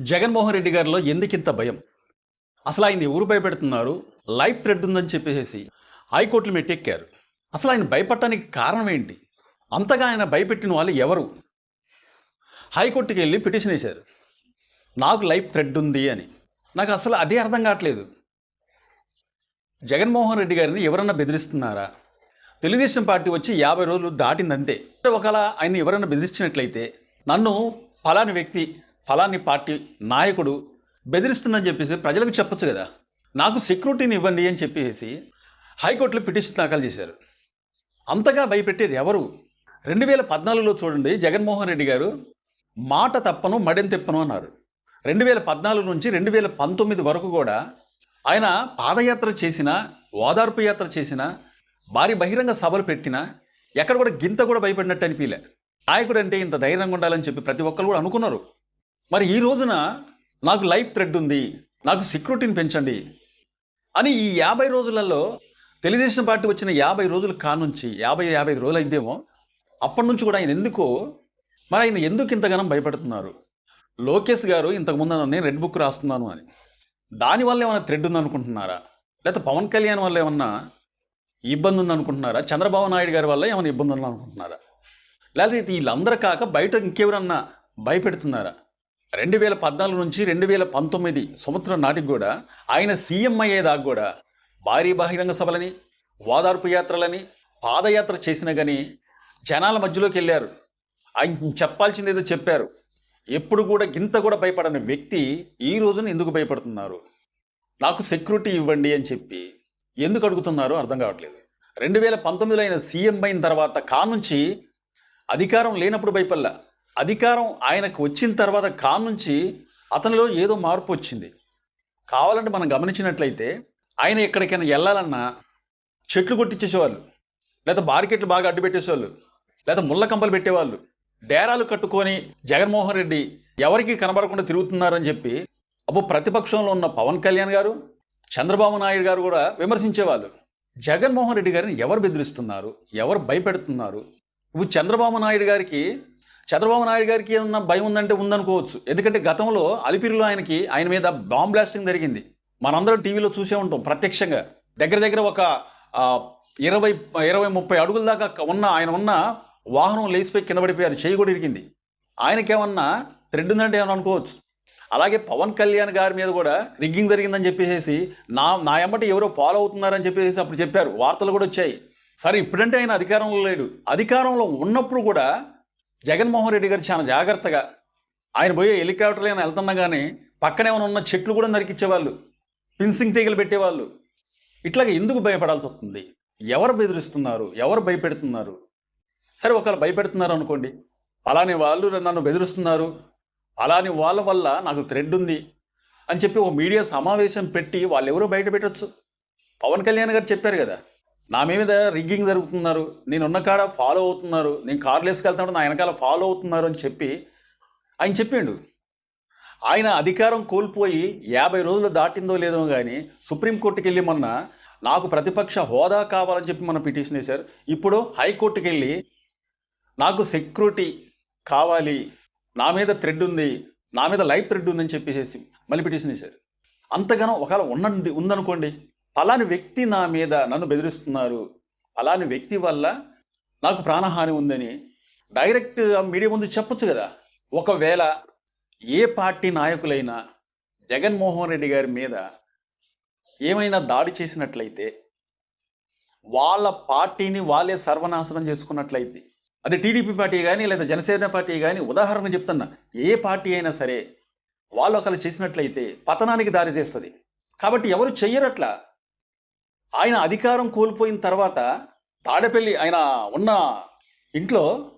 జగన్మోహన్ రెడ్డి గారిలో ఎందుకింత భయం? అసలు ఆయన ఎవరు భయపెడుతున్నారు? లైఫ్ థ్రెడ్ ఉందని చెప్పేసి హైకోర్టులు మెట్టెక్కారు. అసలు ఆయన భయపడటానికి కారణం ఏంటి? అంతగా ఆయన భయపెట్టిన వాళ్ళు ఎవరు? హైకోర్టుకి వెళ్ళి పిటిషన్ వేశారు. నాకు లైఫ్ థ్రెడ్ ఉంది అని. నాకు అసలు అదే అర్థం కావట్లేదు. జగన్మోహన్ రెడ్డి గారిని ఎవరన్నా బెదిరిస్తున్నారా? తెలుగుదేశం పార్టీ వచ్చి యాభై రోజులు దాటిందంతే. ఒకవేళ ఆయన ఎవరైనా బెదిరించినట్లయితే నన్ను ఫలాని వ్యక్తి ఫలాని పార్టీ నాయకుడు బెదిరిస్తుందని చెప్పేసి ప్రజలకు చెప్పొచ్చు కదా. నాకు సెక్యూరిటీని ఇవ్వండి అని చెప్పేసి హైకోర్టులో పిటిషన్ దాఖలు చేశారు. అంతగా భయపెట్టేది ఎవరు? రెండు వేల పద్నాలుగులో చూడండి జగన్మోహన్ రెడ్డి గారు మాట తప్పను మడెం తెప్పను అన్నారు. రెండు వేల పద్నాలుగు నుంచి రెండు వేల పంతొమ్మిది వరకు కూడా ఆయన పాదయాత్ర చేసిన ఓదార్పు యాత్ర చేసిన భారీ బహిరంగ సభలు పెట్టినా ఎక్కడ కూడా గింత కూడా భయపడినట్టు అనిపించలే. నాయకుడు అంటే ఇంత ధైర్యంగా ఉండాలని చెప్పి ప్రతి ఒక్కరు కూడా అనుకున్నారు. మరి ఈ రోజున నాకు లైఫ్ థ్రెడ్ ఉంది నాకు సెక్యూరిటీని పెంచండి అని ఈ యాభై రోజులలో తెలుగుదేశం పార్టీ వచ్చిన యాభై రోజుల కానుంచి యాభై యాభై రోజులు అయిందేమో అప్పటి నుంచి కూడా ఆయన ఎందుకో మరి ఆయన ఎందుకు ఇంతగానం భయపడుతున్నారు? లోకేష్ గారు ఇంతకుముందు నేను రెడ్ బుక్ రాస్తున్నాను అని. దానివల్ల ఏమైనా థ్రెడ్ ఉందనుకుంటున్నారా? లేకపోతే పవన్ కళ్యాణ్ వల్ల ఏమన్నా ఇబ్బంది ఉందనుకుంటున్నారా? చంద్రబాబు నాయుడు గారి వల్ల ఏమైనా ఇబ్బంది ఉందనుకుంటున్నారా? లేకపోతే వీళ్ళందరూ కాక బయట ఇంకెవరన్నా భయపెడుతున్నారా? రెండు వేల పద్నాలుగు నుంచి రెండు వేల పంతొమ్మిది సంవత్సరం నాటికి కూడా ఆయన సీఎం అయ్యేదాకా కూడా భారీ బహిరంగ సభలని ఓదార్పు యాత్రలని పాదయాత్ర చేసినా కానీ జనాల మధ్యలోకి వెళ్ళారు. ఆయన చెప్పాల్సింది ఏదో చెప్పారు. ఎప్పుడు కూడా గింత కూడా భయపడని వ్యక్తి ఈ రోజున ఎందుకు భయపడుతున్నారు? నాకు సెక్యూరిటీ ఇవ్వండి అని చెప్పి ఎందుకు అడుగుతున్నారో అర్థం కావట్లేదు. రెండు వేల పంతొమ్మిదిలో ఆయన సీఎం అయిన తర్వాత కానుంచి అధికారం లేనప్పుడు భయపడలా. అధికారం ఆయనకు వచ్చిన తర్వాత కానుంచి అతనిలో ఏదో మార్పు వచ్చింది. కావాలంటే మనం గమనించినట్లయితే ఆయన ఎక్కడికైనా వెళ్ళాలన్నా చెట్లు కొట్టించేసేవాళ్ళు లేదా బార్కెట్లు బాగా అడ్డు పెట్టేసేవాళ్ళు లేదా ముళ్ళ కంపలు పెట్టేవాళ్ళు డేరాలు కట్టుకొని జగన్మోహన్ రెడ్డి ఎవరికి కనబడకుండా తిరుగుతున్నారని చెప్పి అప్పుడు ప్రతిపక్షంలో ఉన్న పవన్ కళ్యాణ్ గారు చంద్రబాబు నాయుడు గారు కూడా విమర్శించేవాళ్ళు. జగన్మోహన్ రెడ్డి గారిని ఎవరు బెదిరిస్తున్నారు? ఎవరు భయపెడుతున్నారు? ఇప్పుడు చంద్రబాబు నాయుడు గారికి చంద్రబాబు నాయుడు గారికి ఏమన్నా భయం ఉందంటే ఉందనుకోవచ్చు. ఎందుకంటే గతంలో అలిపిరిలో ఆయనకి ఆయన మీద బాంబ్ బ్లాస్టింగ్ జరిగింది. మనందరం టీవీలో చూసే ఉంటాం ప్రత్యక్షంగా. దగ్గర దగ్గర ఒక ఇరవై ఇరవై ముప్పై అడుగుల దాకా ఉన్న ఆయన ఉన్న వాహనం లేచిపోయి కింద పడిపోయారు చేయి కూడా ఇరిగింది. ఆయనకేమన్నా థ్రెడ్ ఉందంటే ఏమన్నా అనుకోవచ్చు. అలాగే పవన్ కళ్యాణ్ గారి మీద కూడా రిగ్గింగ్ జరిగిందని చెప్పేసి నా నా ఎంబటి ఎవరో ఫాలో అవుతున్నారని చెప్పేసి అప్పుడు చెప్పారు. వార్తలు కూడా వచ్చాయి. సరే ఇప్పుడంటే ఆయన అధికారంలో లేడు. అధికారంలో ఉన్నప్పుడు కూడా జగన్మోహన్ రెడ్డి గారు చాలా జాగ్రత్తగా ఆయన పోయే హెలికాప్టర్లు ఏమైనా వెళ్తున్నా కానీ పక్కనే ఉన్న చెట్లు కూడా నరికిచ్చేవాళ్ళు ఫిన్సింగ్ తీగలు పెట్టేవాళ్ళు. ఇట్లాగ ఎందుకు భయపడాల్సి వస్తుంది? ఎవరు బెదిరిస్తున్నారు? ఎవరు భయపెడుతున్నారు? సరే ఒకవేళ భయపెడుతున్నారు అనుకోండి. అలానే వాళ్ళు నన్ను బెదిరిస్తున్నారు. అలాని వాళ్ళ వల్ల నాకు థ్రెడ్ ఉంది అని చెప్పి ఒక మీడియా సమావేశం పెట్టి వాళ్ళు ఎవరో బయట పెట్టచ్చు. పవన్ కళ్యాణ్ గారు చెప్పారు కదా నా మీద రిగ్గింగ్ జరుగుతున్నారు నేను ఉన్న కాడ ఫాలో అవుతున్నారు నేను కార్లు వేసుకెళ్తాడు నా వెనకాల ఫాలో అవుతున్నారు అని చెప్పి ఆయన చెప్పిండు ఆయన అధికారం కోల్పోయి యాభై రోజులు దాటిందో లేదో కానీ సుప్రీంకోర్టుకి వెళ్ళి మొన్న నాకు ప్రతిపక్ష హోదా కావాలని చెప్పి మన పిటిషన్ వేశారు. ఇప్పుడు హైకోర్టుకి వెళ్ళి నాకు సెక్యూరిటీ కావాలి నా మీద థ్రెడ్ ఉంది నా మీద లైఫ్ థ్రెడ్ ఉందని చెప్పేసి మళ్ళీ పిటిషన్ వేశారు. అంతగానో ఒకవేళ ఉండండి ఉందనుకోండి ఫలాని వ్యక్తి నా మీద నన్ను బెదిరిస్తున్నారు. ఫలాని వ్యక్తి వల్ల నాకు ప్రాణహాని ఉందని డైరెక్ట్ మీడియా ముందు చెప్పొచ్చు కదా. ఒకవేళ ఏ పార్టీ నాయకులైనా జగన్మోహన్ రెడ్డి గారి మీద ఏమైనా దాడి చేసినట్లయితే వాళ్ళ పార్టీని వాళ్ళే సర్వనాశనం చేసుకున్నట్లయితే అది టీడీపీ పార్టీ కానీ లేదా జనసేన పార్టీ కానీ ఉదాహరణ చెప్తున్నా ఏ పార్టీ అయినా సరే వాళ్ళు ఒకళ్ళు చేసినట్లయితే పతనానికి దారి తీస్తుంది. కాబట్టి ఎవరు చెయ్యరట్లా? ఆయన అధికారం కోల్పోయిన తర్వాత తాడేపల్లి ఆయన ఉన్న ఇంట్లో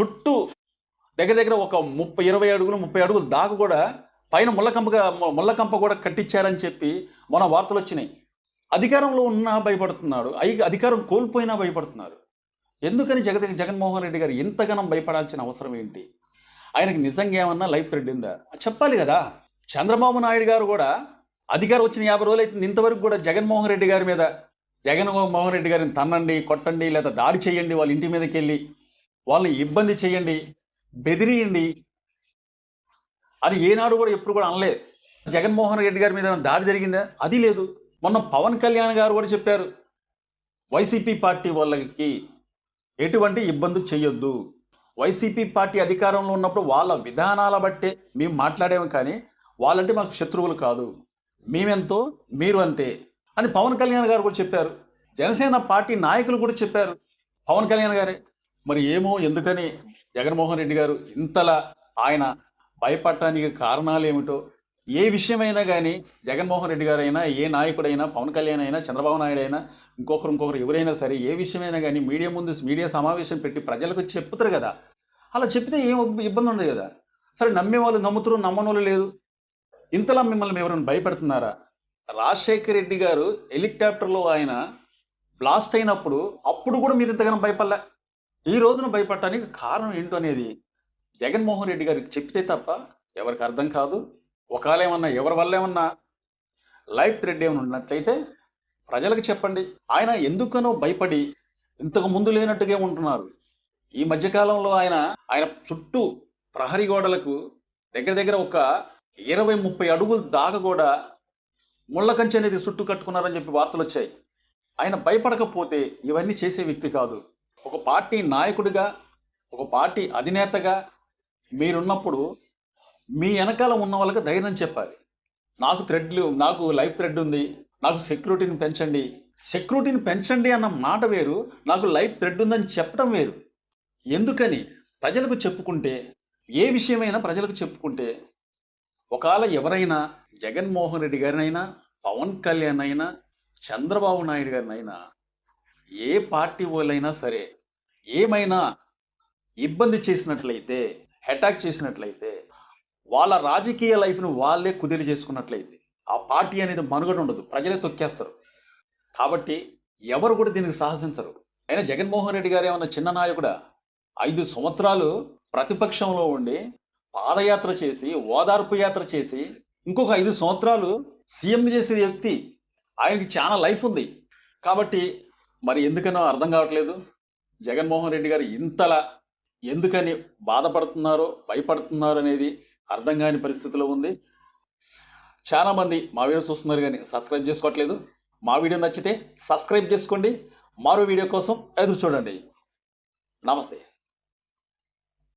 చుట్టూ దగ్గర దగ్గర ఒక ముప్పై ఇరవై అడుగులు ముప్పై అడుగులు దాకా కూడా పైన ముళ్ళకంపగా ముళ్ళకంప కూడా కట్టించారని చెప్పి మన వార్తలు వచ్చినాయి. అధికారంలో ఉన్నా భయపడుతున్నాడు. అయి- అధికారం కోల్పోయినా భయపడుతున్నారు ఎందుకని జగన్ జగన్మోహన్ రెడ్డి గారు ఇంతగానం భయపడాల్సిన అవసరం ఏంటి? ఆయనకి నిజంగా ఏమన్నా లైఫ్ థ్రెడ్ ఉందా? చెప్పాలి కదా. చంద్రబాబు నాయుడు గారు కూడా అధికారం వచ్చిన యాభై రోజులు అయితే ఇంతవరకు కూడా జగన్మోహన్ రెడ్డి గారి మీద జగన్మోహన్ రెడ్డి గారిని తన్నండి కొట్టండి లేదా దాడి చేయండి వాళ్ళ ఇంటి మీదకి వెళ్ళి వాళ్ళని ఇబ్బంది చేయండి బెదిరియండి. అది ఏనాడు కూడా ఎప్పుడు కూడా అనలేదు. జగన్మోహన్ రెడ్డి గారి మీద దాడి జరిగిందా? అది లేదు. మొన్న పవన్ కళ్యాణ్ గారు కూడా చెప్పారు వైసీపీ పార్టీ వాళ్ళకి ఎటువంటి ఇబ్బంది చేయొద్దు. వైసీపీ పార్టీ అధికారంలో ఉన్నప్పుడు వాళ్ళ విధానాల బట్టే మేము మాట్లాడాము కానీ వాళ్ళంటే మాకు శత్రువులు కాదు. మేమెంతో మీరు అంతే అని పవన్ కళ్యాణ్ గారు కూడా చెప్పారు. జనసేన పార్టీ నాయకులు కూడా చెప్పారు. పవన్ కళ్యాణ్ గారే. మరి ఏమో ఎందుకని జగన్మోహన్ రెడ్డి గారు ఇంతలా ఆయన భయపడటానికి కారణాలు ఏమిటో ఏ విషయమైనా కానీ జగన్మోహన్ రెడ్డి గారైనా ఏ నాయకుడైనా పవన్ కళ్యాణ్ అయినా చంద్రబాబు నాయుడు అయినా ఇంకొకరు ఇంకొకరు ఎవరైనా సరే ఏ విషయమైనా కానీ మీడియా ముందు మీడియా సమావేశం పెట్టి ప్రజలకు చెప్తారు కదా. అలా చెప్తే ఏం ఇబ్బంది ఉండదు కదా. సరే నమ్మే వాళ్ళు నమ్ముతారు నమ్మని వాళ్ళు లేదు ఇంతలా మిమ్మల్ని ఎవరైనా భయపెడుతున్నారా? రాజశేఖర్ రెడ్డి గారు హెలికాప్టర్లో ఆయన బ్లాస్ట్ అయినప్పుడు అప్పుడు కూడా మీరు ఇంతగానో భయపడలే. ఈ రోజున భయపడటానికి కారణం ఏంటో అనేది జగన్మోహన్ రెడ్డి గారికి చెప్తే తప్ప ఎవరికి అర్థం కాదు. ఒకవేళ ఏమన్నా ఎవరి వల్ల ఏమన్నా లైఫ్ థ్రెడ్ ఏమైనా ఉన్నట్లయితే ప్రజలకు చెప్పండి. ఆయన ఎందుకనో భయపడి ఇంతకు ముందు లేనట్టుగా ఉంటున్నారు. ఈ మధ్యకాలంలో ఆయన ఆయన చుట్టూ ప్రహరీ గోడలకు దగ్గర దగ్గర ఒక ఇరవై ముప్పై అడుగులు దాకా కూడా ముళ్ళ కంచె అనేది చుట్టూ కట్టుకున్నారని చెప్పి వార్తలు వచ్చాయి. ఆయన భయపడకపోతే ఇవన్నీ చేసే వ్యక్తి కాదు. ఒక పార్టీ నాయకుడిగా ఒక పార్టీ అధినేతగా మీరున్నప్పుడు మీ వెనకాల ఉన్న వాళ్ళకి ధైర్యం చెప్పాలి. నాకు థ్రెడ్లు నాకు లైఫ్ థ్రెడ్ ఉంది నాకు సెక్యూరిటీని పెంచండి. సెక్యూరిటీని పెంచండి అన్న మాట వేరు నాకు లైఫ్ థ్రెడ్ ఉందని చెప్పడం వేరు. ఎందుకని? ప్రజలకు చెప్పుకుంటే ఏ విషయమైనా ప్రజలకు చెప్పుకుంటే ఒకవేళ ఎవరైనా జగన్మోహన్ రెడ్డి గారినైనా పవన్ కళ్యాణ్ అయినా చంద్రబాబు నాయుడు గారినైనా ఏ పార్టీ వాళ్ళైనా సరే ఏమైనా ఇబ్బంది చేసినట్లయితే అటాక్ చేసినట్లయితే వాళ్ళ రాజకీయ లైఫ్ను వాళ్ళే కుదిరి చేసుకున్నట్లయితే ఆ పార్టీ అనేది మనుగడ ఉండదు ప్రజలే తొక్కేస్తారు. కాబట్టి ఎవరు కూడా దీనికి సాహసించరు. అయినా జగన్మోహన్ రెడ్డి గారు ఏమన్నా చిన్న నాయకుడా? ఐదు సంవత్సరాలు ప్రతిపక్షంలో ఉండి పాదయాత్ర చేసి ఓదార్పు యాత్ర చేసి ఇంకొక ఐదు సంవత్సరాలు సీఎం చేసే వ్యక్తి ఆయనకి చాలా లైఫ్ ఉంది. కాబట్టి మరి ఎందుకనో అర్థం కావట్లేదు. జగన్మోహన్ రెడ్డి గారు ఇంతలా ఎందుకని బాధపడుతున్నారో భయపడుతున్నారో అనేది అర్థం కాని పరిస్థితిలో ఉంది. చాలామంది మా వీడియో చూస్తున్నారు కానీ సబ్స్క్రైబ్ చేసుకోవట్లేదు. మా వీడియో నచ్చితే సబ్స్క్రైబ్ చేసుకోండి. మరో వీడియో కోసం ఎదురు చూడండి. నమస్తే.